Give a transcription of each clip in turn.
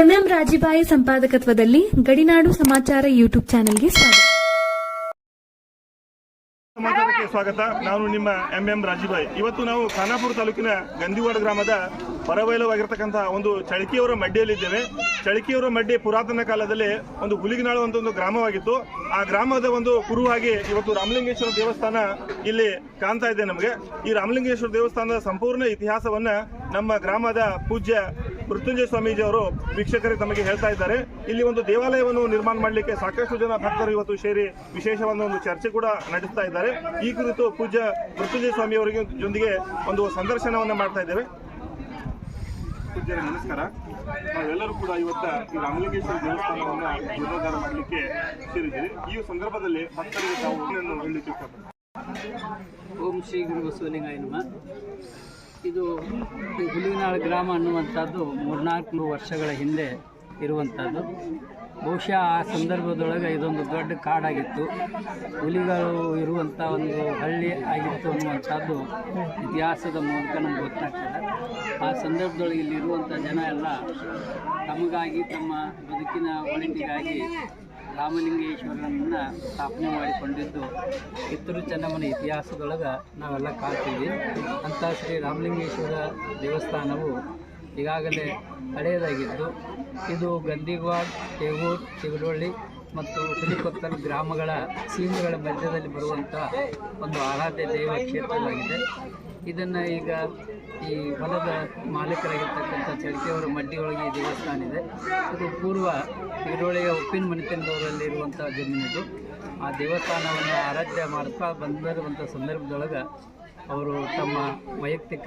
MM ರಾಜಿಬಾಯಿ ಸಂಪಾದಕತ್ವದಲ್ಲಿ ಗಡಿನಾಡು ಸಮಾಚಾರ YouTube ಚಾನೆಲ್ಗೆ ಸ್ವಾಗತ. ಸಮಾಚಾರಕ್ಕೆ ಸ್ವಾಗತ. ನಾನು ನಿಮ್ಮ ಎಂ ಎಂ ರಾಜೀಬಾಯಿ. ಇವತ್ತು ನಾವು ಖಾನಾಪುರ ತಾಲೂಕಿನ ಗಂದಿವಾಡ ಗ್ರಾಮದ ಪರವೈಲವಾಗಿರ್ತಕ್ಕಂತಹ ಒಂದು ಚಳಕಿಯವರ ಮಡ್ಡಿಯಲ್ಲಿದ್ದೇವೆ ಚಳಕಿಯವರ ಮಡ್ಡಿ ಪುರಾತನ ಕಾಲದಲ್ಲಿ ಒಂದು ಹುಲಿಗಿನಾಳು ಅಂತ ಒಂದು ಗ್ರಾಮವಾಗಿತ್ತು. ಆ ಗ್ರಾಮದ ಒಂದು ಕುರುವಾಗಿ ಇವತ್ತು ರಾಮಲಿಂಗೇಶ್ವರ ದೇವಸ್ಥಾನ ಇಲ್ಲಿ ಕಾಣ್ತಾ ಇದೆ ನಮಗೆ. ಈ ರಾಮಲಿಂಗೇಶ್ವರ ದೇವಸ್ಥಾನದ ಸಂಪೂರ್ಣ ಇತಿಹಾಸವನ್ನ ನಮ್ಮ ಗ್ರಾಮದ ಪೂಜ್ಯ ಮೃತ್ಯುಂಜಯ ಸ್ವಾಮೀಜಿ ಅವರು ವೀಕ್ಷಕರಿಗೆ ತಮಗೆ ಹೇಳ್ತಾ ಇದ್ದಾರೆ. ಇಲ್ಲಿ ಒಂದು ದೇವಾಲಯವನ್ನು ನಿರ್ಮಾಣ ಮಾಡಲಿಕ್ಕೆ ಸಾಕಷ್ಟು ಜನ ಭಕ್ತರು ಇವತ್ತು ಸೇರಿ ವಿಶೇಷವಾದ ಒಂದು ಚರ್ಚೆ ಕೂಡ ನಡೆಸ್ತಾ ಇದ್ದಾರೆ. ಈ ಕುರಿತು ಪೂಜ್ಯ ಮೃತ್ಯುಂಜಯ ಸ್ವಾಮಿ ಅವರಿಗೆ ಜೊತೆಗೆ ಒಂದು ಸಂದರ್ಶನವನ್ನು ಮಾಡ್ತಾ ಇದ್ದೇವೆ. ಪೂಜ್ಯರ ನಮಸ್ಕಾರ. ನಾವೆಲ್ಲರೂ ಕೂಡ ಇವತ್ತ ಈ ರಾಮಲಿಂಗೇಶ್ವರ ದೇವಸ್ಥಾನವನ್ನು ಜೀರ್ಣೋದ್ಧಾರ ಮಾಡಲಿಕ್ಕೆ ಸೇರಿದ್ದೀರಿ ಈ ಸಂದರ್ಭದಲ್ಲಿ ಭಕ್ತರಿಗೆ ತಾವು ಹೇಳಲಿಕ್ಕೆ ಇಷ್ಟಪಡ್ತೀವಿ ಓಂ ಶ್ರೀ ಗುರು ಬಸವಲಿಂಗಾಯ ನಮಃ. ಇದು ಹುಲಿನಾಳ್ ಗ್ರಾಮ ಅನ್ನುವಂಥದ್ದು ಮೂರ್ನಾಲ್ಕು ವರ್ಷಗಳ ಹಿಂದೆ ಇರುವಂಥದ್ದು. ಬಹುಶಃ ಆ ಸಂದರ್ಭದೊಳಗೆ ಇದೊಂದು ದೊಡ್ಡ ಕಾಡಾಗಿತ್ತು. ಹುಲಿಗಳು ಇರುವಂಥ ಒಂದು ಹಳ್ಳಿ ಆಗಿತ್ತು ಅನ್ನುವಂಥದ್ದು ಇತಿಹಾಸದ ಮೂಲಕ ನಮ್ಗೆ ಗೊತ್ತಾಗ್ತದೆ. ಆ ಸಂದರ್ಭದೊಳಗೆ ಇಲ್ಲಿ ಇರುವಂಥ ಜನ ಎಲ್ಲ ತಮಗಾಗಿ, ತಮ್ಮ ಬದುಕಿನ ಒಳಿತಿಗಾಗಿ ರಾಮಲಿಂಗೇಶ್ವರನನ್ನ ಸ್ಥಾಪನೆ ಮಾಡಿಕೊಂಡಿದ್ದು ಕಿತ್ತೂರು ಚೆನ್ನಮ್ಮನ ಇತಿಹಾಸದೊಳಗೆ ನಾವೆಲ್ಲ ಕಾಣ್ತೀವಿ. ಅಂಥ ಶ್ರೀ ರಾಮಲಿಂಗೇಶ್ವರ ದೇವಸ್ಥಾನವು ಈಗಾಗಲೇ ಹಳೆಯದಾಗಿದ್ದು ಇದು ಗಂದಿಗ್ವಾಡ್ ತೇಗೂರ್ ಚಿಗಡೊಳ್ಳಿ ಮತ್ತು ಹುಲಿಕೊತ್ತಲ್ ಗ್ರಾಮಗಳ ಸೀಮೆಗಳ ಮಧ್ಯದಲ್ಲಿ ಬರುವಂಥ ಒಂದು ಆರಾಧ್ಯ ದೈವ ಕ್ಷೇತ್ರವಾಗಿದೆ. ಇದನ್ನು ಈಗ ಈ ಹೊಲದ ಮಾಲೀಕರಾಗಿರ್ತಕ್ಕಂಥ ಚಳಕೆಯವರ ಮಡ್ಡಿಯೊಳಗೆ ಈ ದೇವಸ್ಥಾನ ಇದೆ. ಇದು ಪೂರ್ವ ಈರೋಳಿಯ ಉಪ್ಪಿನ ಮನೆತನದವರಲ್ಲಿ ಇರುವಂಥ ಜಮೀನಿದು ಆ ದೇವಸ್ಥಾನವನ್ನು ಆರಾಧ್ಯ ಮಾಡ್ತಾ ಬಂದಿರುವಂಥ ಸಂದರ್ಭದೊಳಗೆ ಅವರು ತಮ್ಮ ವೈಯಕ್ತಿಕ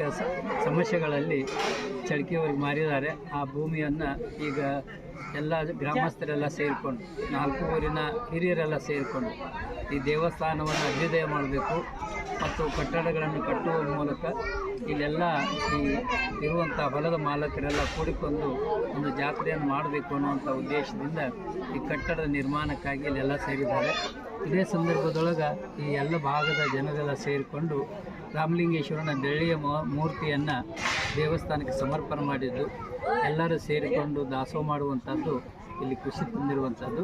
ಸಮಸ್ಯೆಗಳಲ್ಲಿ ಚಡಿಕೆಯವರಿಗೆ ಮಾರಿದ್ದಾರೆ. ಆ ಭೂಮಿಯನ್ನು ಈಗ ಎಲ್ಲ ಗ್ರಾಮಸ್ಥರೆಲ್ಲ ಸೇರಿಕೊಂಡು, ನಾಲ್ಕು ಊರಿನ ಹಿರಿಯರೆಲ್ಲ ಸೇರಿಕೊಂಡು ಈ ದೇವಸ್ಥಾನವನ್ನು ಅಭ್ಯುದಯ ಮಾಡಬೇಕು. ಮತ್ತು ಕಟ್ಟಡಗಳನ್ನು ಕಟ್ಟುವ ಮೂಲಕ ಇಲ್ಲೆಲ್ಲ ಈ ಇರುವಂಥ ಹೊಲದ ಮಾಲಕರೆಲ್ಲ ಕೂಡಿಕೊಂಡು ಒಂದು ಜಾತ್ರೆಯನ್ನು ಮಾಡಬೇಕು ಅನ್ನುವಂಥ ಉದ್ದೇಶದಿಂದ ಈ ಕಟ್ಟಡದ ನಿರ್ಮಾಣಕ್ಕಾಗಿ ಇಲ್ಲೆಲ್ಲ ಸೇರಿದ್ದಾರೆ. ಇದೇ ಸಂದರ್ಭದೊಳಗೆ ಈ ಎಲ್ಲ ಭಾಗದ ಜನರೆಲ್ಲ ಸೇರಿಕೊಂಡು ರಾಮಲಿಂಗೇಶ್ವರನ ಬೆಳ್ಳಿಯ ಮೂರ್ತಿಯನ್ನು ದೇವಸ್ಥಾನಕ್ಕೆ ಸಮರ್ಪಣೆ ಮಾಡಿದ್ದು, ಎಲ್ಲರೂ ಸೇರಿಕೊಂಡು ದಾಸೋಹ ಮಾಡುವಂಥದ್ದು ಇಲ್ಲಿ ಕೃಷಿ ತಂದಿರುವಂಥದ್ದು.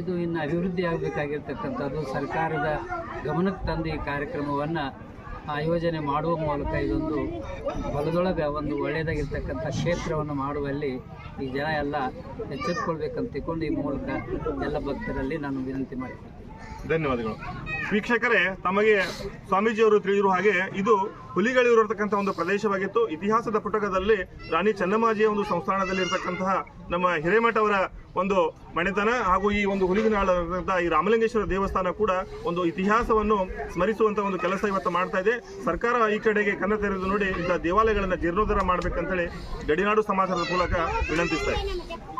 ಇದು ಇನ್ನು ಅಭಿವೃದ್ಧಿ ಆಗಬೇಕಾಗಿರ್ತಕ್ಕಂಥದ್ದು. ಸರ್ಕಾರದ ಗಮನಕ್ಕೆ ತಂದು ಈ ಕಾರ್ಯಕ್ರಮವನ್ನು ಆಯೋಜನೆ ಮಾಡುವ ಮೂಲಕ ಇದೊಂದು ಹೊಲದೊಳಗೆ ಒಂದು ಒಳ್ಳೆಯದಾಗಿರ್ತಕ್ಕಂಥ ಕ್ಷೇತ್ರವನ್ನು ಮಾಡುವಲ್ಲಿ ಈ ಜನ ಎಲ್ಲ ಎಚ್ಚೆತ್ಕೊಳ್ಬೇಕಂತ ತಿಳ್ಕೊಂಡು ಈ ಮೂಲಕ ಎಲ್ಲ ಭಕ್ತರಲ್ಲಿ ನಾನು ವಿನಂತಿ ಮಾಡ್ತೀನಿ. ಧನ್ಯವಾದಗಳು. ವೀಕ್ಷಕರೇ, ತಮಗೆ ಸ್ವಾಮೀಜಿಯವರು ತಿಳಿದಿರುವ ಹಾಗೆ ಇದು ಹುಲಿಗಳಿರತಕ್ಕಂಥ ಒಂದು ಪ್ರದೇಶವಾಗಿತ್ತು. ಇತಿಹಾಸದ ಪುಟಕದಲ್ಲಿ ರಾಣಿ ಚೆನ್ನಮ್ಮಾಜಿಯ ಒಂದು ಸಂಸ್ಥಾನದಲ್ಲಿ ಇರತಕ್ಕಂತಹ ನಮ್ಮ ಹಿರೇಮಠ ಅವರ ಒಂದು ಮನೆತನ ಹಾಗೂ ಈ ಒಂದು ಹುಲಿಗಿನಾಳದಂತಹ ಈ ರಾಮಲಿಂಗೇಶ್ವರ ದೇವಸ್ಥಾನ ಕೂಡ ಒಂದು ಇತಿಹಾಸವನ್ನು ಸ್ಮರಿಸುವಂತ ಒಂದು ಕೆಲಸ ಇವತ್ತು ಮಾಡ್ತಾ ಇದೆ. ಸರ್ಕಾರ ಈ ಕಡೆಗೆ ಕನ್ನ ತೆರೆದು ನೋಡಿ ಇಂಥ ದೇವಾಲಯಗಳನ್ನು ಜೀರ್ಣೋದ್ಧಾರ ಮಾಡ್ಬೇಕಂತೇಳಿ ಗಡಿನಾಡು ಸಮಾಜದ ಮೂಲಕ ವಿನಂತಿಸ್ತಾ ಇದೆ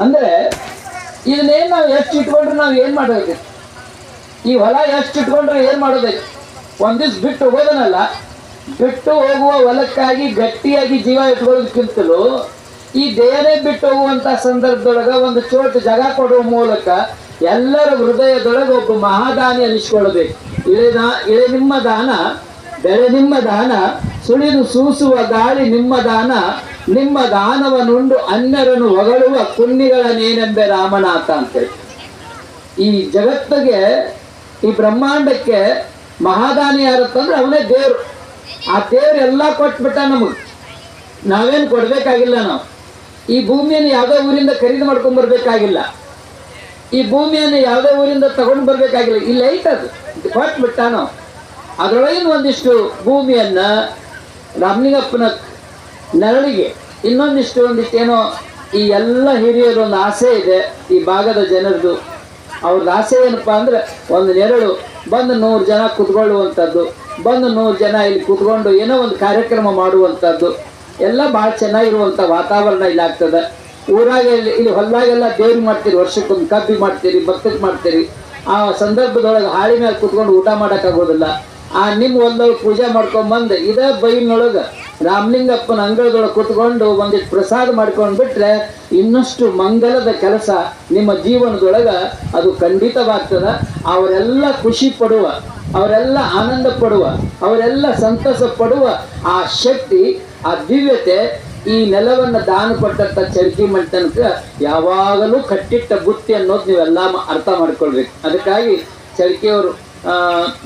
ಅಂದ್ರೆ ಇದನ್ನೇನ್ ನಾವು ಎಷ್ಟು ಇಟ್ಕೊಂಡ್ರೆ ನಾವು ಏನ್ ಮಾಡಬೇಕು ಈ ಹೊಲ ಎಷ್ಟು ಇಟ್ಕೊಂಡ್ರೆ ಏನ್ ಮಾಡೋದೈತಿ ಒಂದ್ ದಿವ್ಸ ಬಿಟ್ಟು ಹೋಗೋದನ್ನಲ್ಲ ಬಿಟ್ಟು ಹೋಗುವ ಹೊಲಕ್ಕಾಗಿ ಗಟ್ಟಿಯಾಗಿ ಜೀವ ಇಟ್ಕೊಳ್ಳೋದಕ್ಕಿಂತಲೂ ಈ ದೇಹನೇ ಬಿಟ್ಟು ಹೋಗುವಂತ ಸಂದರ್ಭದೊಳಗ ಒಂದು ಚೋಟು ಜಾಗ ಕೊಡುವ ಮೂಲಕ ಎಲ್ಲರ ಹೃದಯದೊಳಗೆ ಒಬ್ಬ ಮಹಾದಾನಿ ಅನಿಸ್ಕೊಳ್ಬೇಕು ಇಳೆ ಇಳೆ ನಿಮ್ಮ ದಾನ, ಬೆಳೆ ನಿಮ್ಮ ದಾನ, ಸುಳಿದು ಸೂಸುವ ಗಾಳಿ ನಿಮ್ಮ ದಾನ ನಿಮ್ಮ ದಾನವನ್ನುಂಡು ಅನ್ಯರನ್ನು ಹೊಗಳುವ ಕುನ್ನಿಗಳನ್ನೇನೆಂಬೆ ರಾಮನಾಥ ಅಂತೇಳಿ. ಈ ಜಗತ್ತಿಗೆ, ಈ ಬ್ರಹ್ಮಾಂಡಕ್ಕೆ ಮಹಾದಾನಿ ಯಾರತ್ತಂದ್ರೆ ಅವನೇ ದೇವ್ರು. ಆ ದೇವ್ರು ಎಲ್ಲ ಕೊಟ್ಬಿಟ್ಟ ನಮಗೆ. ನಾವೇನು ಕೊಡ್ಬೇಕಾಗಿಲ್ಲ ನಾವು. ಈ ಭೂಮಿಯನ್ನು ಯಾವುದೋ ಊರಿಂದ ಖರೀದಿ ಮಾಡ್ಕೊಂಡು ಬರ್ಬೇಕಾಗಿಲ್ಲ. ಈ ಭೂಮಿಯನ್ನು ಯಾವುದೇ ಊರಿಂದ ತಗೊಂಡು ಬರ್ಬೇಕಾಗಿಲ್ಲ. ಇಲ್ಲಿ ಐತದು ಕೊಟ್ಬಿಟ್ಟ ನಾವು. ಅದರೊಳಗಿನ ಒಂದಿಷ್ಟು ಭೂಮಿಯನ್ನ ರಾಮಲಿಂಗಪ್ಪನ ನೆರಳಿಗೆ. ಇನ್ನೊಂದಿಷ್ಟು ಒಂದಿಷ್ಟು ಏನೋ ಈ ಎಲ್ಲ ಹಿರಿಯರು ಒಂದು ಆಸೆ ಇದೆ ಈ ಭಾಗದ ಜನರದು. ಅವ್ರದ್ದು ಆಸೆ ಏನಪ್ಪ ಅಂದ್ರೆ ಒಂದು ನೆರಳು, ಬಂದು ನೂರು ಜನ ಕುತ್ಕೊಳ್ಳುವಂಥದ್ದು, ಬಂದು ನೂರು ಜನ ಇಲ್ಲಿ ಕುತ್ಕೊಂಡು ಏನೋ ಒಂದು ಕಾರ್ಯಕ್ರಮ ಮಾಡುವಂಥದ್ದು. ಎಲ್ಲ ಭಾಳ ಚೆನ್ನಾಗಿರುವಂಥ ವಾತಾವರಣ ಇಲ್ಲಿ ಆಗ್ತದೆ. ಊರಾಗ ಇಲ್ಲಿ ಇಲ್ಲಿ ಹೊಲದಾಗೆಲ್ಲ ದೇವ್ರು ಮಾಡ್ತೀರಿ, ವರ್ಷಕ್ಕೊಂದು ಕಬ್ಬಿ ಮಾಡ್ತೀರಿ ಭಕ್ತಕ್ಕೆ ಮಾಡ್ತೀರಿ. ಆ ಸಂದರ್ಭದೊಳಗೆ ಹಾಳಿ ಮೇಲೆ ಕುತ್ಕೊಂಡು ಊಟ ಮಾಡೋಕ್ಕಾಗೋದಿಲ್ಲ. ಆ ನಿಮ್ಮ ಹೊಲದೊಳಗೆ ಪೂಜೆ ಮಾಡ್ಕೊಂಬಂದು ಇದೇ ಬೈನೊಳಗೆ ರಾಮಲಿಂಗಪ್ಪನ ಅಂಗಳದೊಳಗೆ ಕುತ್ಕೊಂಡು ಒಂದಿಷ್ಟು ಪ್ರಸಾದ ಮಾಡ್ಕೊಂಡು ಬಿಟ್ರೆ ಇನ್ನಷ್ಟು ಮಂಗಲದ ಕೆಲಸ ನಿಮ್ಮ ಜೀವನದೊಳಗೆ ಅದು ಖಂಡಿತವಾಗ್ತದ. ಅವರೆಲ್ಲ ಖುಷಿ ಪಡುವ, ಅವರೆಲ್ಲ ಆನಂದ ಪಡುವ, ಅವರೆಲ್ಲ ಸಂತಸ ಪಡುವ ಆ ಶಕ್ತಿ, ಆ ದಿವ್ಯತೆ ಈ ನೆಲವನ್ನು ದಾನ ಕೊಟ್ಟಂಥ ಚರ್ಕಿ ಮಂಟನಕ್ಕೆ ಯಾವಾಗಲೂ ಕಟ್ಟಿಟ್ಟ ಬುತ್ತಿ ಅನ್ನೋದು ನೀವೆಲ್ಲ ಅರ್ಥ ಮಾಡ್ಕೊಳ್ಬೇಕು. ಅದಕ್ಕಾಗಿ ಚರ್ಕಿಯವರು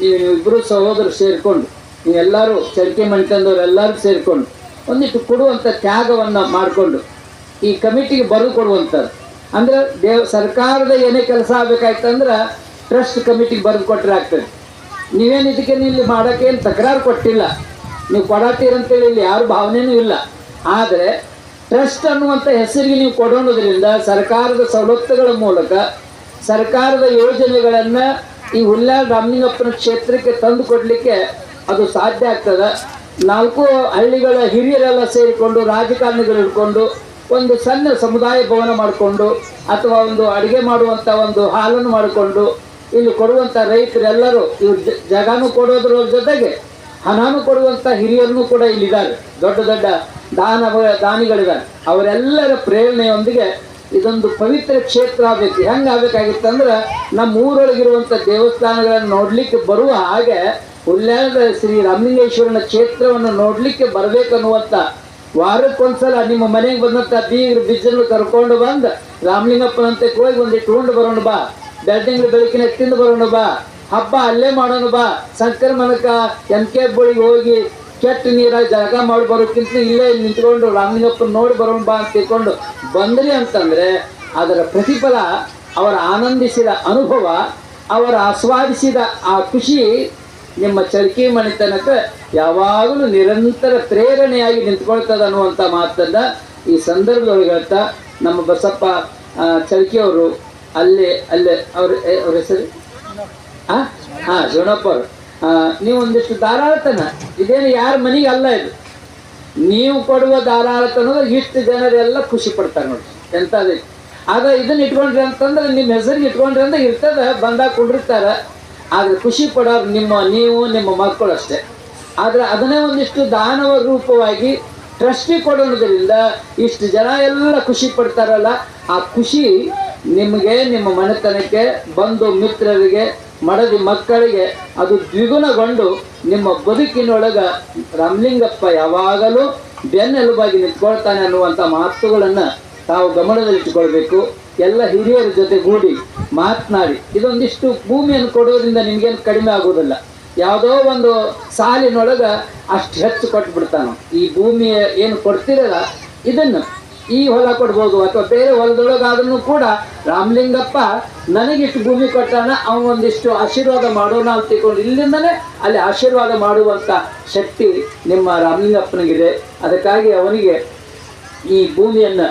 ಇಬ್ಬರು ಸಹೋದರು ಸೇರಿಕೊಂಡು ನೀವೆಲ್ಲರೂ ಚರ್ಕಿ ಎಲ್ಲರೂ ಸೇರಿಕೊಂಡು ಒಂದಿಷ್ಟು ಕೊಡುವಂಥ ತ್ಯಾಗವನ್ನು ಮಾಡಿಕೊಂಡು, ಈ ಕಮಿಟಿಗೆ ಬರೆದು ಕೊಡುವಂಥದ್ದು. ಅಂದರೆ ದೇವ್, ಸರ್ಕಾರದ ಏನೇ ಕೆಲಸ ಆಗಬೇಕಾಯ್ತಂದ್ರೆ ಟ್ರಸ್ಟ್ ಕಮಿಟಿಗೆ ಬರೆದು ಕೊಟ್ಟರೆ ಆಗ್ತದೆ. ನೀವೇನು ಇದಕ್ಕೆ ಇಲ್ಲಿ ಮಾಡೋಕ್ಕೆ ಏನು ತಕರಾರು ಕೊಟ್ಟಿಲ್ಲ. ನೀವು ಕೊಡತ್ತೀರಂತೇಳಿ ಇಲ್ಲಿ ಯಾರು ಭಾವನೆಯೂ ಇಲ್ಲ. ಆದರೆ ಟ್ರಸ್ಟ್ ಅನ್ನುವಂಥ ಹೆಸರಿಗೆ ನೀವು ಕೊಡೋದ್ರಿಂದ ಸರ್ಕಾರದ ಸವಲತ್ತುಗಳ ಮೂಲಕ ಸರ್ಕಾರದ ಯೋಜನೆಗಳನ್ನು ಈ ಹುಲ್ಲಾಳ ರಾಮಲಿಂಗಪ್ಪನ ಕ್ಷೇತ್ರಕ್ಕೆ ತಂದು ಕೊಡಲಿಕ್ಕೆ ಅದು ಸಾಧ್ಯ ಆಗ್ತದ. ನಾಲ್ಕು ಹಳ್ಳಿಗಳ ಹಿರಿಯರೆಲ್ಲ ಸೇರಿಕೊಂಡು ರಾಜಕಾರಣಿಗಳು ಹಿಡ್ಕೊಂಡು ಒಂದು ಸಣ್ಣ ಸಮುದಾಯ ಭವನ ಮಾಡಿಕೊಂಡು ಅಥವಾ ಒಂದು ಅಡುಗೆ ಮಾಡುವಂಥ ಒಂದು ಹಾಲನ್ನು ಮಾಡಿಕೊಂಡು ಇಲ್ಲಿ ಕೊಡುವಂಥ ರೈತರೆಲ್ಲರೂ ಇವ್ರು ಜಗಾನು ಕೊಡೋದ್ರ ಜೊತೆಗೆ ಹಣನೂ ಕೊಡುವಂಥ ಹಿರಿಯರನ್ನು ಕೂಡ ಇಲ್ಲಿದ್ದಾರೆ. ದೊಡ್ಡ ದೊಡ್ಡ ದಾನ ದಾನಿಗಳಿದ್ದಾರೆ. ಅವರೆಲ್ಲರ ಪ್ರೇರಣೆಯೊಂದಿಗೆ ಇದೊಂದು ಪವಿತ್ರ ಕ್ಷೇತ್ರ ಆಗಬೇಕು. ಹೆಂಗೆ ಆಗ್ಬೇಕಾಗಿತ್ತಂದ್ರೆ ನಮ್ಮ ಊರೊಳಗಿರುವಂಥ ದೇವಸ್ಥಾನಗಳನ್ನು ನೋಡಲಿಕ್ಕೆ ಬರುವ ಹಾಗೆ ಉಲ್ಲಾದ ಶ್ರೀ ರಾಮಲಿಂಗೇಶ್ವರನ ಕ್ಷೇತ್ರವನ್ನು ನೋಡಲಿಕ್ಕೆ ಬರಬೇಕನ್ನುವಂಥ ವಾರಕ್ಕೊಂದ್ಸಲ ನಿಮ್ಮ ಮನೆಗೆ ಬಂದಂಥ ಬೀಗರು ಬಿಜ್ಜನ್ನು ಕರ್ಕೊಂಡು ಬಂದು ರಾಮಲಿಂಗಪ್ಪನಂತೆ ಹೋಗಿ ಒಂದು ಇಟ್ಕೊಂಡು ಬರೋಣ ಬಾ. ಬೆಳ್ದಿಂಗ್ಳು ಬೆಳಕಿನ ತಿಂದು ಬರೋಣ ಬಾ. ಹಬ್ಬ ಅಲ್ಲೇ ಮಾಡೋಣ ಬಾ. ಸಂಕ್ರಮಣಕ್ಕ ಎಂ ಕೆ ಬಳಿಗೆ ಹೋಗಿ ಕೆಟ್ಟ ನೀರಾಗಿ ಜಾಗ ಮಾಡಿ ಬರೋಕ್ಕಿಂತ ಇಲ್ಲೇ ಇಲ್ಲಿ ನಿಂತ್ಕೊಂಡು ರಾಮಲಿಂಗಪ್ಪ ನೋಡಿ ಬರೋಣ ಬಾ ಅಂತ ತಿಳ್ಕೊಂಡು ಬಂದ್ರಿ ಅಂತಂದರೆ ಅದರ ಪ್ರತಿಫಲ, ಅವರ ಆನಂದಿಸಿದ ಅನುಭವ, ಅವರ ಆಸ್ವಾದಿಸಿದ ಆ ಖುಷಿ ನಿಮ್ಮ ಚರ್ಕಿ ಮನೆತನಕ್ಕೆ ಯಾವಾಗಲೂ ನಿರಂತರ ಪ್ರೇರಣೆಯಾಗಿ ನಿಂತ್ಕೊಳ್ತದೆ ಅನ್ನುವಂಥ ಮಾತನ್ನು ಈ ಸಂದರ್ಭದಲ್ಲಿ ಹೇಳ್ತಾ, ನಮ್ಮ ಬಸಪ್ಪ ಚರ್ಕಿಯವರು ಅಲ್ಲೇ ಅಲ್ಲೇ, ಅವ್ರ ಅವ್ರ ಹೆಸರು? ಹಾಂ ಹಾಂ ಶಿವಣಪ್ಪ ಅವರು. ನೀವು ಒಂದಿಷ್ಟು ಧಾರಾಳತನ. ಇದೇನು ಯಾರ ಮನೆಗೆ ಅಲ್ಲ ಇದು. ನೀವು ಕೊಡುವ ಧಾರಾಳತನ ಇಷ್ಟು ಜನರೆಲ್ಲ ಖುಷಿ ಪಡ್ತಾರೆ ನೋಡಿ. ಎಂಥದ್ದು ಆಗ ಇದನ್ನ ಇಟ್ಕೊಂಡ್ರಿ ಅಂತಂದ್ರೆ ನಿಮ್ಮ ಹೆಸರಿಗೆ ಇಟ್ಕೊಂಡ್ರಿ ಅಂತ ಇರ್ತದ, ಬಂದಾಗ ಕೊಂಡಿರ್ತಾರೆ. ಆದ್ರೆ ಖುಷಿ ಪಡೋರು ನಿಮ್ಮ ನೀವು, ನಿಮ್ಮ ಮಕ್ಕಳು ಅಷ್ಟೇ. ಆದ್ರೆ ಅದನ್ನೇ ಒಂದಿಷ್ಟು ದಾನವ ರೂಪವಾಗಿ ಟ್ರಸ್ಟಿ ಕೊಡೋದ್ರಿಂದ ಇಷ್ಟು ಜನ ಎಲ್ಲ ಖುಷಿ ಪಡ್ತಾರಲ್ಲ. ಆ ಖುಷಿ ನಿಮಗೆ, ನಿಮ್ಮ ಮನೆತನಕ್ಕೆ, ಬಂಧು ಮಿತ್ರರಿಗೆ ಮಡದಿ ಮಕ್ಕಳಿಗೆ ಅದು ದ್ವಿಗುಣಗೊಂಡು ನಿಮ್ಮ ಬದುಕಿನೊಳಗ ರಾಮಲಿಂಗಪ್ಪ ಯಾವಾಗಲೂ ಬೆನ್ನೆಲುಬಾಗಿ ನಿಂತ್ಕೊಳ್ತಾನೆ ಅನ್ನುವಂಥ ಮಾತುಗಳನ್ನು ತಾವು ಗಮನದಲ್ಲಿಟ್ಟುಕೊಳ್ಬೇಕು. ಎಲ್ಲ ಹಿರಿಯರ ಜೊತೆಗೂಡಿ ಮಾತನಾಡಿ. ಇದೊಂದಿಷ್ಟು ಭೂಮಿಯನ್ನು ಕೊಡೋದ್ರಿಂದ ನಿಮಗೇನು ಕಡಿಮೆ ಆಗೋದಿಲ್ಲ ಯಾವುದೋ ಒಂದು ಸಾಲಿನೊಳಗೆ ಅಷ್ಟು ಹೆಚ್ಚು ಕೊಟ್ಬಿಡ್ತಾನೆ ಈ ಭೂಮಿಯ ಏನು ಕೊಡ್ತಿರಲ್ಲ, ಇದನ್ನು ಈ ಹೊಲ ಕೊಡ್ಬೋದು ಅಥವಾ ಬೇರೆ ಹೊಲದೊಳಗಾದ್ರೂ ಕೂಡ ರಾಮಲಿಂಗಪ್ಪ ನನಗಿಷ್ಟು ಭೂಮಿ ಕೊಟ್ಟಾನ, ಅವನೊಂದಿಷ್ಟು ಆಶೀರ್ವಾದ ಮಾಡೋಣ ಅಂತ ತಿಳ್ಕೊಂಡು ಇಲ್ಲಿಂದನೇ ಅಲ್ಲಿ ಆಶೀರ್ವಾದ ಮಾಡುವಂಥ ಶಕ್ತಿ ನಿಮ್ಮ ರಾಮಲಿಂಗಪ್ಪನಿಗಿದೆ. ಅದಕ್ಕಾಗಿ ಅವನಿಗೆ ಈ ಭೂಮಿಯನ್ನು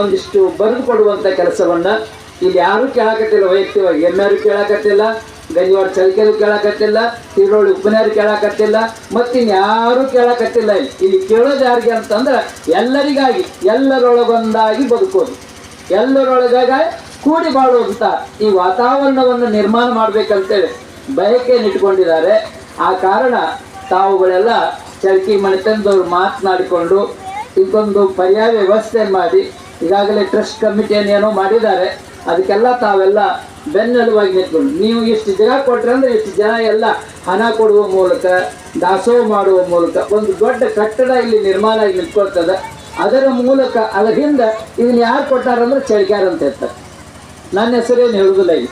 ಒಂದಿಷ್ಟು ಬರೆದು ಕೊಡುವಂಥ ಕೆಲಸವನ್ನು ಇಲ್ಲಿ ಯಾರೂ ಕೇಳಕತ್ತಿಲ್ಲ, ವೈಯಕ್ತಿಕವಾಗಿ ಎಲ್ಲರೂ ಕೇಳಕತ್ತಿಲ್ಲ. ಗಂಜಿವಾಡ ಚಳಿಕೆರು ಕೇಳಕತ್ತಿಲ್ಲ ತಿರುವಳ್ಳಿ ಉಪ್ಪನೇರು ಕೇಳಕತ್ತಿಲ್ಲ ಮತ್ತಿನ್ಯಾರೂ ಕೇಳಕತ್ತಿಲ್ಲ ಇಲ್ಲಿ. ಇಲ್ಲಿ ಕೇಳೋದು ಯಾರಿಗೆ ಅಂತಂದ್ರೆ ಎಲ್ಲರಿಗಾಗಿ, ಎಲ್ಲರೊಳಗೊಂದಾಗಿ ಬದುಕೋದು. ಎಲ್ಲರೊಳಗಾಗಿ ಕೂಡಿ ಬಾಳುವಂತ ಈ ವಾತಾವರಣವನ್ನು ನಿರ್ಮಾಣ ಮಾಡ್ಬೇಕಂತೇಳಿ ಬಯಕೆಯನ್ನು ಇಟ್ಕೊಂಡಿದ್ದಾರೆ. ಆ ಕಾರಣ ತಾವುಗಳೆಲ್ಲ ಚರ್ಕಿ ಮನೆತನದವ್ರು ಮಾತನಾಡಿಕೊಂಡು ಇದೊಂದು ಪರ್ಯಾಯ ವ್ಯವಸ್ಥೆ ಮಾಡಿ, ಈಗಾಗಲೇ ಟ್ರಸ್ಟ್ ಕಮಿಟಿಯನ್ನು ಏನೋ ಮಾಡಿದ್ದಾರೆ. ಅದಕ್ಕೆಲ್ಲ ತಾವೆಲ್ಲ ಬೆನ್ನೆಲುವಾಗಿ ನಿಂತ್ಕೊಂಡು ನೀವು ಇಷ್ಟು ಜನ ಕೊಟ್ರೆ ಅಂದ್ರೆ ಇಷ್ಟು ಜನ ಎಲ್ಲ ಹಣ ಕೊಡುವ ಮೂಲಕ, ದಾಸೋಹ ಮಾಡುವ ಮೂಲಕ ಒಂದು ದೊಡ್ಡ ಕಟ್ಟಡ ಇಲ್ಲಿ ನಿರ್ಮಾಣ ಆಗಿ ನಿಂತ್ಕೊಳ್ತದೆ. ಅದರ ಮೂಲಕ, ಅದರ ಹಿಂದೆ ಇದನ್ನ ಯಾರು ಕೊಟ್ಟಾರಂದ್ರೆ ಚಳಿಗಾರ ಅಂತ ಇರ್ತಾರೆ. ನನ್ನ ಹೆಸರೇನು ಹೇಳುದಿಲ್ಲ ಇಲ್ಲಿ.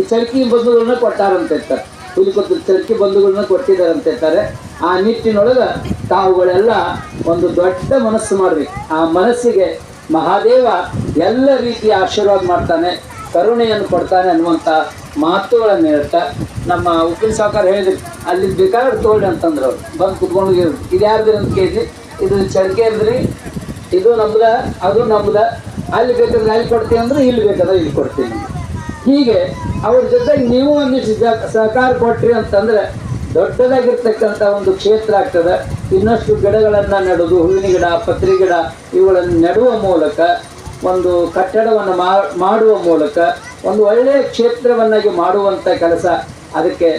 ಈ ಚಳಕಿ ಬಂಧುಗಳನ್ನ ಕೊಟ್ಟಾರಂತ ಇರ್ತಾರೆ. ಹುಲಿಕೊತ್ತು ಚಳಕಿ ಬಂಧುಗಳನ್ನ ಕೊಟ್ಟಿದ್ದಾರೆ ಅಂತ ಇರ್ತಾರೆ. ಆ ನಿಟ್ಟಿನೊಳಗೆ ತಾವುಗಳೆಲ್ಲ ಒಂದು ದೊಡ್ಡ ಮನಸ್ಸು ಮಾಡಬೇಕು. ಆ ಮನಸ್ಸಿಗೆ ಮಹಾದೇವ ಎಲ್ಲ ರೀತಿಯ ಆಶೀರ್ವಾದ ಮಾಡ್ತಾನೆ, ಕರುಣೆಯನ್ನು ಕೊಡ್ತಾನೆ ಅನ್ನುವಂಥ ಮಾತುಗಳನ್ನು ಹೇಳ್ತಾ, ನಮ್ಮ ಉಪ್ಪಿನ ಸಾವುಕಾರ ಹೇಳಿದ್ರು ಅಲ್ಲಿ ಬೇಕಾದ್ರೆ ತೋಳಿ ಅಂತಂದ್ರು ಅವ್ರು. ಬಂದು ಕುತ್ಕೊಂಡು ಇದು ಯಾರ್ದು ಅಂತ ಕೇಳಿದ್ರಿ ಇದು ಚರ್ಕೆ ಅಂದ್ರಿ. ಇದು ನಮ್ದ, ಅದು ನಮ್ದ. ಅಲ್ಲಿ ಬೇಕಾದ್ರೆ ಅಲ್ಲಿ ಕೊಡ್ತೀನಿ ಅಂದ್ರೆ ಇಲ್ಲಿ ಬೇಕಾದ್ರೆ ಇಲ್ಲಿ ಕೊಡ್ತೀನಿ ಹೀಗೆ ಅವ್ರ ಜೊತೆಗೆ ನೀವು ಒಂದಿಷ್ಟು ಸಹಕಾರ ಕೊಟ್ರಿ ಅಂತಂದ್ರೆ ದೊಡ್ಡದಾಗಿರ್ತಕ್ಕಂಥ ಒಂದು ಕ್ಷೇತ್ರ ಆಗ್ತದೆ. ಇನ್ನಷ್ಟು ಗಿಡಗಳನ್ನು ನೆಡೋದು, ಹೂವಿನ ಗಿಡ, ಪತ್ರಿ ಗಿಡ, ಇವುಗಳನ್ನು ನೆಡುವ ಮೂಲಕ, ಒಂದು ಕಟ್ಟಡವನ್ನು ಮಾಡುವ ಮೂಲಕ, ಒಂದು ಒಳ್ಳೆಯ ಕ್ಷೇತ್ರವನ್ನಾಗಿ ಮಾಡುವಂಥ ಕೆಲಸ ಅದಕ್ಕೆ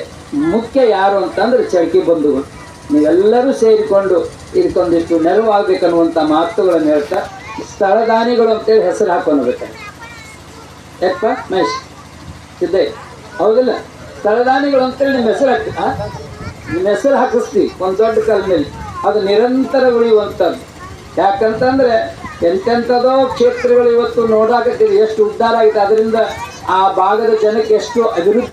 ಮುಖ್ಯ ಯಾರು ಅಂತಂದ್ರೆ ಚಳಕಿ ಬಂಧುಗಳು. ನೀವೆಲ್ಲರೂ ಸೇರಿಕೊಂಡು ಇದಕ್ಕೊಂದಿಷ್ಟು ನೆರವಾಗಬೇಕನ್ನುವಂಥ ಮಾತುಗಳನ್ನು ಹೇಳ್ತಾ ಸ್ಥಳದಾನಿಗಳು ಅಂತೇಳಿ ಹೆಸರು ಹಾಕೊಂಡ್ಬೇಕಾರೆ ಯಾಕಪ್ಪ ಮಹೇಶ್ ಇದ್ದೆ ಹೌದಿಲ್ಲ? ಸ್ಥಳದಾನಿಗಳು ಅಂತೇಳಿ ನಿಮ್ಮ ಹೆಸರು ಹಾಕ್ತೀರಾ ಹೆಸರು ಹಾಕಿಸ್ತೀವಿ ಒಂದು ದೊಡ್ಡ ಕಲ್ ಮೇಲೆ ಅದು ನಿರಂತರ ಉಳಿಯುವಂಥದ್ದು. ಯಾಕಂತಂದ್ರೆ ಎಂತೆಂಥದೋ ಕ್ಷೇತ್ರಗಳು ಇವತ್ತು ನೋಡಾಕತ್ತೀವಿ ಎಷ್ಟು ಉದ್ಧಾರ ಆಗಿದೆ. ಅದರಿಂದ ಆ ಭಾಗದ ಜನಕ್ಕೆ ಎಷ್ಟು ಅಭಿವೃದ್ಧಿ